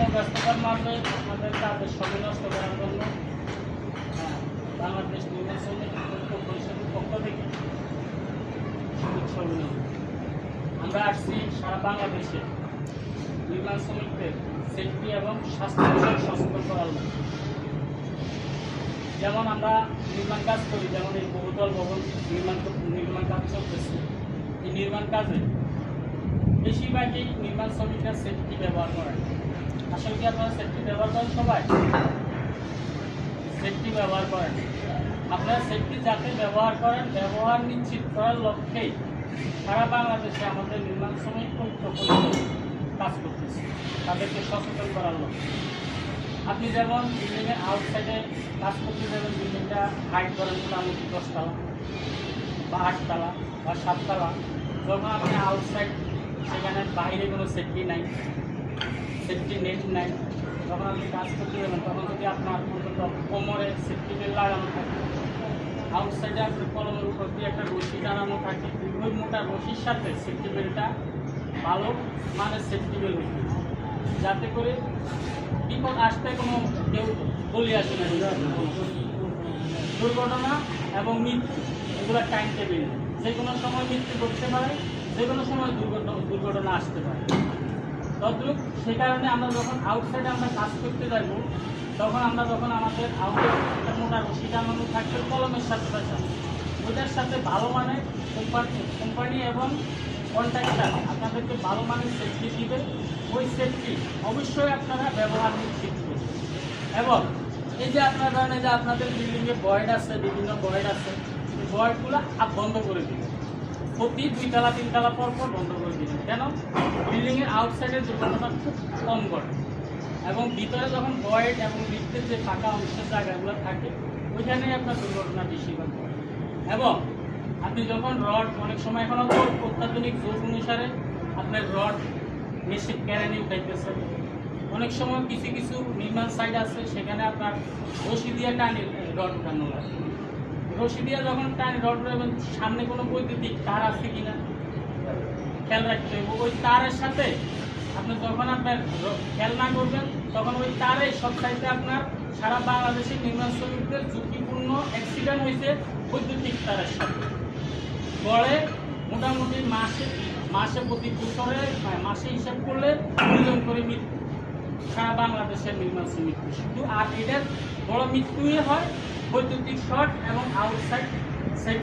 মধ্যস্থতার মাঝে আপনাদের কাজের সময় নষ্ট করার জন্য হ্যাঁ, বাংলাদেশ নির্মাণ শ্রমিক পরিষদের পক্ষ থেকে শুভেচ্ছা অভিনন্দন। আমরা আসছি সারা বাংলাদেশে নির্মাণ শ্রমিকদের সেফটি এবং স্বাস্থ্য বিষয়ে সচেতন করার যেমন আমরা নির্মাণ কাজ করি যেমন এই বহুতল ভবন নির্মাণ নির্মাণ কাজ চলতেছে। এই নির্মাণ কাজে বেশিরভাগই নির্মাণ শ্রমিকরা সেফটি ব্যবহার করেন আসলে কি আপনারা সেফটি ব্যবহার করেন সবাই? সেফটি ব্যবহার করেন। আপনারা সেফটি যাতে ব্যবহার করেন, ব্যবহার নিশ্চিত করার লক্ষ্যেই সারা বাংলাদেশে আমাদের নির্মাণ শ্রমিক পরিষদ কাজ করতেছে। তাদেরকে সচেতন করার লক্ষ্যে। আপনি যেমন বিল্ডিংয়ের আউটসাইডে কাজ করতে যাবেন বিল্ডিংটা হাইট করেন মোটামুটি দশতলা বা আটতলা বা সাততলা। যখন আপনি আউটসাইড সেখানে বাইরে কোনো সেফটি নাই। সেফটি নেট নাই। যখন আপনি কাজ করতে যাবেন তখন যদি আপনার কোমরে সেফটি বেল্ট লাগানো থাকে। আউটসাইডে আপনার কলমের উপর দিয়ে একটা রশি টানানো থাকে। ওই মোটা রশির সাথে সেফটি বেল্টটা ভালো মানে সেফটি বেল্ট যাতে করে বিপদ আসতে কোনো কেউ বলি আসে না। দুর্ঘটনা এবং মৃত্যু, এগুলো টাইম টেবিল যে কোনো সময় মৃত্যু করতে পারে যে কোনো সময় দুর্ঘটনা দুর্ঘটনা আসতে পারে। তদ্রুপ সে কারণে আমরা যখন আউটসাইডে আমরা কাজ করতে যাব, তখন আমরা যখন আমাদের আউটে একটা মোটা রশি টানানো থাকবে, কলমের সাথে ওইটার সাথে ভালো মানের কোম্পানি কোম্পানি এবং কন্ট্রাক্টার আপনাদেরকে ভালো মানের সেফটি দিবে। ওই সেফটি অবশ্যই আপনারা ব্যবহার নিশ্চিত এবং এই যে আপনার এই যে আপনাদের বিল্ডিংয়ে বয়েড আছে, বিভিন্ন বয়েড আছে বয়েডগুলো বন্ধ করে দিবেন। প্রতি দুইতলা, তিনতলা পর পর বন্ধ করে দিবেন কেন? বিল্ডিংয়ের আউটসাইডের দুর্ঘটনা খুব কম ঘটে। এবং ভিতরে যখন বয়েড এবং লিফটের যে ফাঁকা অংশের জায়গাগুলো থাকে ওইখানে আপনার দুর্ঘটনা বেশিরভাগ ঘটে। এবং আপনি যখন রড, অনেক সময় এখন তো অত্যাধুনিক যুগ অনুসারে আপনার রড মেশিন ক্যারেনি উঠাইতেছে। অনেক সময় কিছু কিছু নির্মাণ সাইড আছে, সেখানে আপনার রশি দিয়ে টানি রড উঠানো লাগে। রশি দিয়ে যখন টানি রড উঠাবেন সামনে কোনো বৈদ্যুতিক তার আছে কিনা? খেয়াল রাখতে হবে। ওই তারের সাথে আপনি যখন আপনার খেয়াল না করবেন তখন ওই তারে সব সাইডে আপনার সারা বাংলাদেশে নির্মাণ শ্রমিকদের ঝুঁকিপূর্ণ অ্যাক্সিডেন্ট হয়েছে বৈদ্যুতিক তারের সাথে। গড়ে মোটামুটি মাসে মাসে প্রতি বছরে হ্যাঁ, মাসে হিসাব করলে দুজন করে মৃত্যু সারা বাংলাদেশের নির্মাণ শ্রমিক শুধু আর এটার বড় মৃত্যুই হয় বৈদ্যুতিক শর্ট এবং আউটসাইড